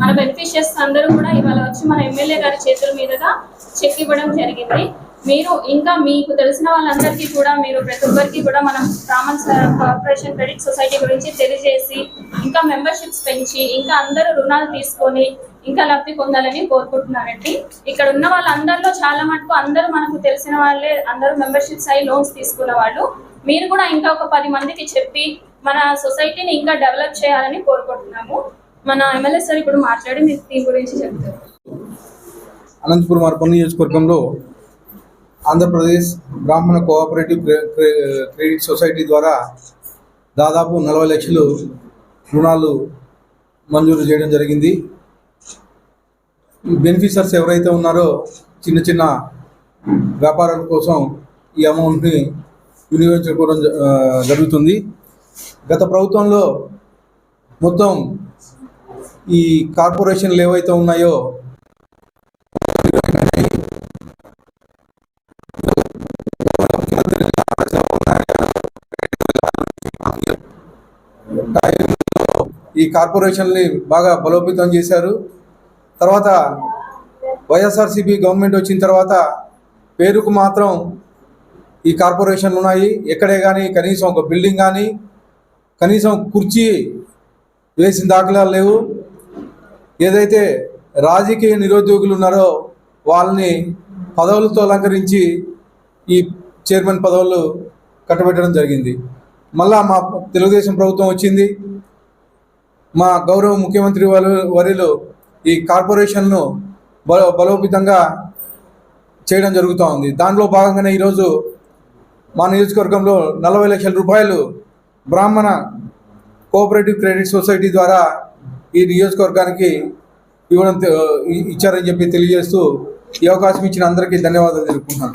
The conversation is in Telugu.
మన బెనిఫిషియర్స్ అందరూ కూడా ఇవాళ వచ్చి మన ఎమ్మెల్యే గారి చేతుల మీదుగా చెక్ ఇవ్వడం జరిగింది. మీరు ఇంకా మీకు తెలిసిన వాళ్ళందరికీ కూడా మీరు ప్రతి ఒక్కరికి కూడా మనం రామన్ కార్పొరేషన్ క్రెడిట్ సొసైటీ గురించి తెలియజేసి ఇంకా మెంబర్షిప్స్ పెంచి ఇంకా అందరూ రుణాలు తీసుకొని ఇంకా లబ్ధి పొందాలని కోరుకుంటున్నానండి. ఇక్కడ ఉన్న వాళ్ళందరిలో చాలా మటుకు అందరూ మనకు తెలిసిన వాళ్ళే అందరూ మెంబర్షిప్స్ అయి లోన్స్ తీసుకున్న వాళ్ళు. మీరు కూడా ఇంకా ఒక పది మందికి చెప్పి మన సొసైటీని ఇంకా డెవలప్ చేయాలని కోరుకుంటున్నాము. మన ఎమ్మెల్యే సార్ ఇప్పుడు మాట్లాడి మీకు దీని గురించి చెప్తారు. అనంతపురం అర్బన్ నియోజకవర్గంలో ఆంధ్రప్రదేశ్ బ్రాహ్మణ కోఆపరేటివ్ క్రెడిట్ సొసైటీ ద్వారా దాదాపు నలభై లక్షలు రుణాలు మంజూరు చేయడం జరిగింది. బెనిఫిషర్స్ ఎవరైతే ఉన్నారో చిన్న చిన్న వ్యాపారాల కోసం ఈ అమౌంట్ని వినియోగించుకోవడం జ- జరుగుతుంది. గత ప్రభుత్వంలో మొత్తం ఈ కార్పొరేషన్లు ఏవైతే ఉన్నాయో ఈ కార్పొరేషన్ని బాగా బలోపేతం చేశారు. తర్వాత వైఎస్ఆర్సీపీ గవర్నమెంట్ వచ్చిన తర్వాత పేరుకు మాత్రం ఈ కార్పొరేషన్లు ఉన్నాయి. ఎక్కడే కానీ కనీసం ఒక బిల్డింగ్ కానీ కనీసం కుర్చీ వేసిన దాఖలాలు లేవు. ఏదైతే రాజకీయ నిరుద్యోగులు ఉన్నారో వాళ్ళని పదవులతో అలంకరించి ఈ చైర్మన్ పదవులు కట్టబెట్టడం జరిగింది. మళ్ళా మా తెలుగుదేశం ప్రభుత్వం వచ్చింది. మా గౌరవ ముఖ్యమంత్రి వారు వరిలో ఈ కార్పొరేషన్ను బల బలోపేతంగా చేయడం జరుగుతూ ఉంది. దానిలో భాగంగానే ఈరోజు మా నియోజకవర్గంలో నలభై లక్షల రూపాయలు బ్రాహ్మణ కోఆపరేటివ్ క్రెడిట్ సొసైటీ ద్వారా ఈ నియోజకవర్గానికి ఇవ్వడం ఇచ్చారని చెప్పి తెలియజేస్తూ ఈ అవకాశం ఇచ్చిన అందరికీ ధన్యవాదాలు తెలుపుకుంటున్నాను.